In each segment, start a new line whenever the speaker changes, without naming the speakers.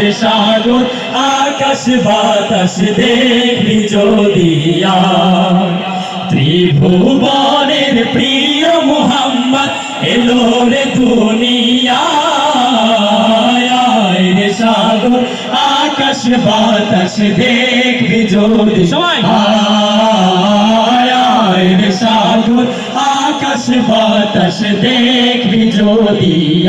রে সাগর আকাশ বাতাস দেখবি যদি আয়। ত্রিভুবনের প্রিয় মোহাম্মদ এলো রে রে সাগর আকাশ বাতাস দেখবি যদি আয় সাগর আকাশ বাতাস দেখবি যদি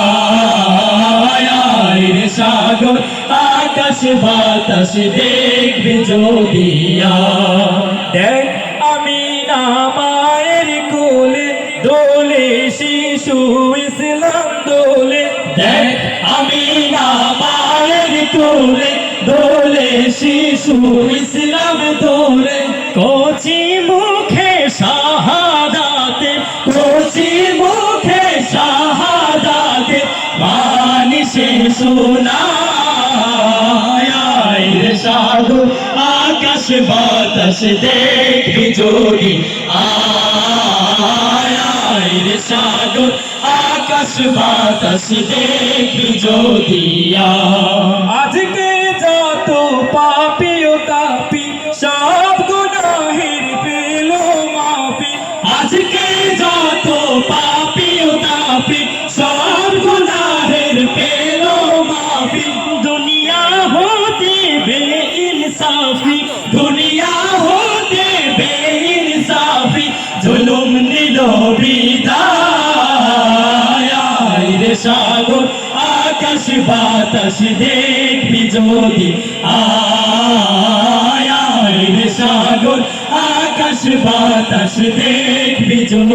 বাতাস দেখবি যদি আয়।
দেখ আমি না মায়ের কোলে দোলে শিশু ইসলাম দোলে
দেখ আমি মায়ের কোলে দোলে শিশু ইসলাম দোলে কচি মুখে শাহাদাতে কচি মুখে শাহাদাতে বাণী সে রে সাধু, আকাশ বাতাস দেখবি যদি আয় সাগর আকাশ বাতাস দেখবি আয়।
আজকে যত পাপি ও তাপি, সব গুনাহের পেল মাফি
আজকে যত পাপি বেইনসাফি দুনিয়া হতে বেইনসাফি, জুলুম নিল বিদায় রে সাগর, আকাশ বাতাস দেখবি যদি। আয় সাগর, আকাশ বাতাস দেখবি যদি।